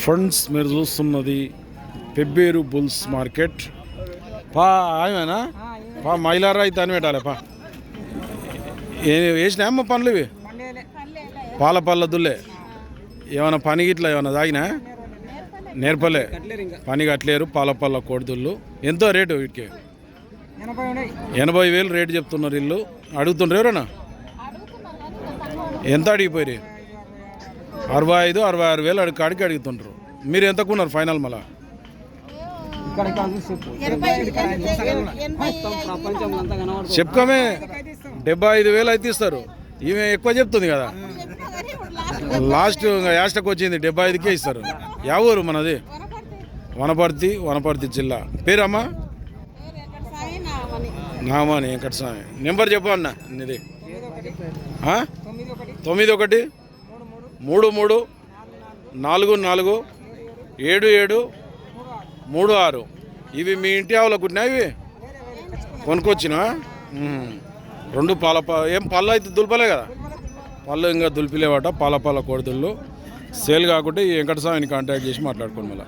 Friends మీరు చూస్తున్నది Pebbair bulls market. పా ఆయమేనా పా మైలారా అయితే అని పెట్టాలి పా. వేసినా అమ్మ పనులు ఇవి? పాల పళ్ళ దుల్లే. ఏమైనా పని గిట్లా ఏమైనా తాగినా? నేర్పలే. పని కట్టలేరు పాల పళ్ళ కోడిదుళ్ళు. ఎంతో రేటు వీటికి? ఎనభై వేలు రేటు చెప్తున్నారు ఇల్లు. అడుగుతుండ్రు ఎవరన్నా? ఎంత అడిగిపోయి అరవై ఐదు అరవై ఆరు వేలు అడిగి కాడికి అడుగుతుంటారు మీరు ఎంతకున్నారు ఫైనల్ మళ్ళా? చెప్పుకోమే డెబ్బై ఐదు వేలు అయితే ఇస్తారు. ఈమె ఎక్కువ చెప్తుంది కదా. లాస్ట్ ఇంకా యాస్టకు వచ్చింది డెబ్బై ఐదుకే ఇస్తారు. యా ఊరు మనది? వనపర్తి వనపర్తి జిల్లా. పేరమ్మా? నామాని వెంకటస్వామి. నెంబర్ చెప్పు అన్న నీది. తొమ్మిది ఒకటి? మూడు మూడు నాలుగు నాలుగు ఏడు ఏడు మూడు ఆరు. ఇవి మీ ఇంటి ఆవులకు కుట్టినా ఇవి? కొనుక్కొచ్చినా రెండు పాల ఏం పళ్ళు అయితే దులపలే కదా? పళ్ళు ఇంకా దులిపిలేవాట పాల పాల కోడిదుళ్ళు. సేల్ కాకుంటే ఈ వెంకటస్వామిని కాంటాక్ట్ చేసి మాట్లాడుకోండి మళ్ళీ.